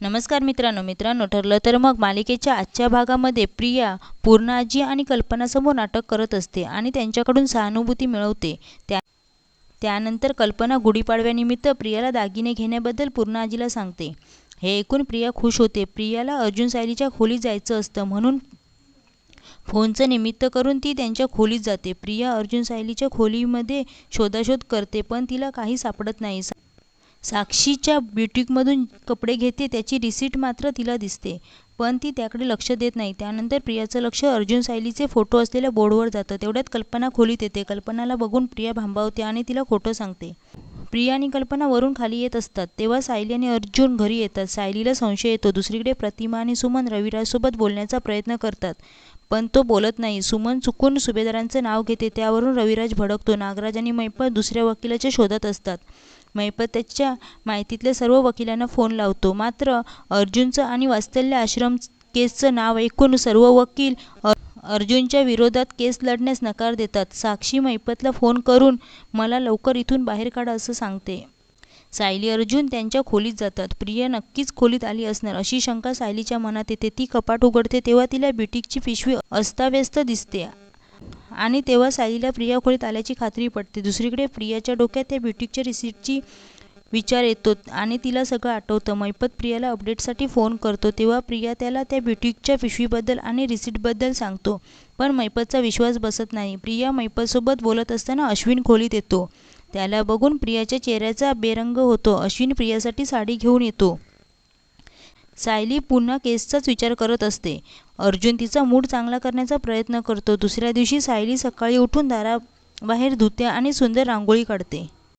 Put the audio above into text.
नमस्कार मित्रांनो मित्रांनो ठरलं तर मग मालिकेच्या आजच्या भागामध्ये प्रिया पूर्णाजी आणि कल्पनासमोर नाटक करत असते आणि त्यांच्याकडून सहानुभूती मिळवते. त्या त्यानंतर कल्पना गुढीपाडव्यानिमित्त प्रियाला दागिने घेण्याबद्दल पूर्णाजीला सांगते. हे ऐकून प्रिया खुश होते. प्रियाला अर्जुन सायलीच्या खोलीत जायचं असतं म्हणून फोनचं निमित्त करून ती त्यांच्या खोलीत जाते. प्रिया अर्जुन सायलीच्या खोलीमध्ये शोधाशोध करते पण तिला काही सापडत नाही. साक्षीच्या ब्युटिकमधून कपडे घेते त्याची रिसीट मात्र तिला दिसते. पण ती त्याकडे लक्ष देत नाही. त्यानंतर प्रियाचं लक्ष अर्जुन सायलीचे फोटो असलेल्या बोर्डवर जातं. तेवढ्यात कल्पना खोलीत येते. कल्पनाला बघून प्रिया भांबावते आणि तिला खोटं सांगते. प्रिया आणि कल्पना वरून खाली येत असतात. तेव्हा सायली आणि अर्जुन घरी येतात. सायलीला संशय येतो. दुसरीकडे प्रतिमा आणि सुमन रविराजसोबत बोलण्याचा प्रयत्न करतात. पण तो बोलत नाही. सुमन चुकून सुभेदारांचं नाव घेते. त्यावरून रविराज भडकतो. नागराज आणि मैपत दुसऱ्या वकिलाच्या शोधात असतात. मैपतच्या माहितीतल्या सर्व वकिलांना फोन लावतो. मात्र अर्जुनचं आणि वात्सल्य आश्रम केसचं नाव ऐकून सर्व वकील अर्जुनच्या विरोधात केस लढण्यास नकार देतात. साक्षी मैपतला फोन करून मला लवकर इथून बाहेर काढा असं सांगते सायली अर्जुन त्यांच्या खोलीत जातात. प्रिया नक्कीच खोलीत आली असणार. अशी शंका सायलीच्या मनात येते. ती कपाट उघडते तेव्हा तिला बिटिकची पिशवी अस्ताव्यस्त दिसते. आणि तेव्हा सायलीला प्रिया खोलीत आल्याची खात्री पडते. दुसरीकडे प्रियाच्या डोक्यात त्या ब्युटिकच्या रिसिप्टची विचार येतो आणि तिला सगळं आठवतं. मैपत प्रियाला अपडेटसाठी फोन करतो. तेव्हा प्रिया त्याला त्या ब्युटिकच्या पिशवीबद्दल आणि रिसिप्टबद्दल सांगतो. पण मैपतचा विश्वास बसत नाही. प्रिया मैपतसोबत बोलत असताना अश्विन खोलीत येतो. त्याला बघून प्रियाच्या चेहऱ्याचा बेरंग होतो. अश्विन प्रियासाठी साडी घेऊन येतो. सायली पुन्हा केसचाच विचार करत असते. अर्जुन तिचा मूड चांगला करण्याचा प्रयत्न करतो. दुसऱ्या दिवशी सायली सकाळी उठून दाराबाहेर धुते आणि सुंदर रांगोळी काढते.